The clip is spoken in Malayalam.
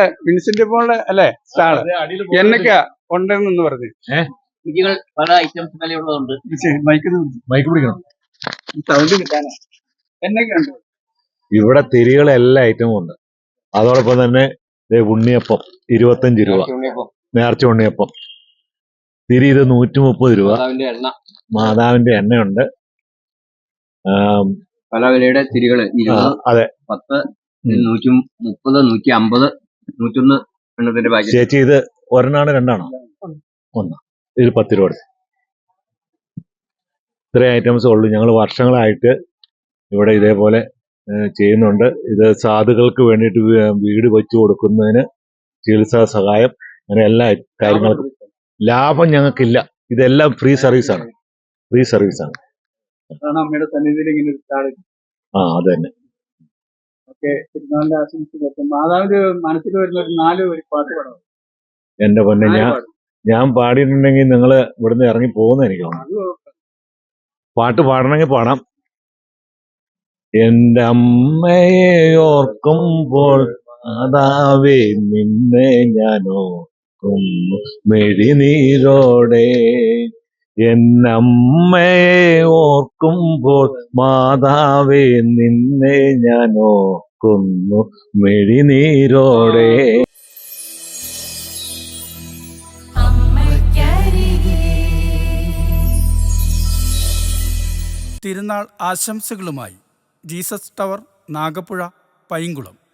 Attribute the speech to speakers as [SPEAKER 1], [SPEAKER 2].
[SPEAKER 1] വിൻസെന്റ് പോൾ അല്ലേ? സ്റ്റാൾ. എന്നൊക്കെയാ ഉണ്ടെന്ന് പറഞ്ഞു.
[SPEAKER 2] രുചികൾ പല ഐറ്റംസ് വിലയുള്ളതുണ്ട്
[SPEAKER 1] മൈക്ക്
[SPEAKER 3] മൈക്ക് പിടിക്കണം.
[SPEAKER 1] സൗണ്ട് കിട്ടാനാ. എന്നൊക്കെയുണ്ട്
[SPEAKER 3] ഇവിടെ തിരികൾ എല്ലാ ഐറ്റവും ഉണ്ട്. അതോടൊപ്പം തന്നെ ദേ ഉണ്ണിയപ്പം ഇരുപത്തഞ്ച് രൂപ. നേർച്ച ഉണ്ണിയപ്പം. തിരി ഇത് നൂറ്റി മുപ്പത് രൂപ.
[SPEAKER 2] മാതാവിന്റെ എണ്ണ.
[SPEAKER 3] മാതാവിന്റെ എണ്ണയുണ്ട്.
[SPEAKER 2] പല വിലയുടെ തിരികൾ
[SPEAKER 3] അതെ.
[SPEAKER 2] പത്ത്. നൂറ്റി മുപ്പത് നൂറ്റി അമ്പത് നൂറ്റൊന്ന് എണ്ണത്തിന്റെ പാക്കറ്റ്
[SPEAKER 3] ചേച്ചി ഇത് ഒരെണ്ണാണ് രണ്ടാണോ? ഒന്ന്. ഇതിൽ പത്ത് രൂപ കൊടുത്തു. ഇത്രയും ഐറ്റംസ് ഉള്ളൂ. ഞങ്ങൾ വർഷങ്ങളായിട്ട് ഇവിടെ ഇതേപോലെ ചെയ്യുന്നുണ്ട്. ഇത് സാധുക്കൾക്ക് വേണ്ടിയിട്ട് വീട് വെച്ചു കൊടുക്കുന്നതിന് ചികിത്സാ സഹായം. അങ്ങനെ എല്ലാ കാര്യങ്ങൾക്കും ലാഭം ഞങ്ങൾക്കില്ല. ഇതെല്ലാം ഫ്രീ സർവീസാണ് ഫ്രീ സർവീസാണ് ആ അത് തന്നെ.
[SPEAKER 1] ഒക്കെ പെരുന്നാളിന്റെ ആശംസകളൊക്കെ മാതാവിന്റെ മനസ്സിൽ വരുന്ന ഒരു നാല് ഒരു പാട്ട് പാടാം
[SPEAKER 3] എന്റെ പൊന്നെ ഞാൻ. ഞാൻ പാടിയിട്ടുണ്ടെങ്കിൽ നിങ്ങൾ ഇവിടുന്ന് ഇറങ്ങി പോകുന്ന എനിക്ക് തോന്നുന്നു. പാട്ട് പാടണമെങ്കിൽ പാടാം. എന്റെ അമ്മയെ ഓർക്കുമ്പോൾ മാതാവേ നിന്നെ ഞാൻ ഓർക്കുന്നു. മെഴിനീരോടെ എന്നമ്മയെ ഓർക്കുമ്പോൾ മാതാവേ നിന്നെ ഞാൻ ഓർക്കുന്നു. മെഴിനീരോടെ.
[SPEAKER 4] തിരുനാൾ ആശംസകളുമായി ജീസസ് ടവർ നാഗപ്പുഴ പൈങ്കുളം.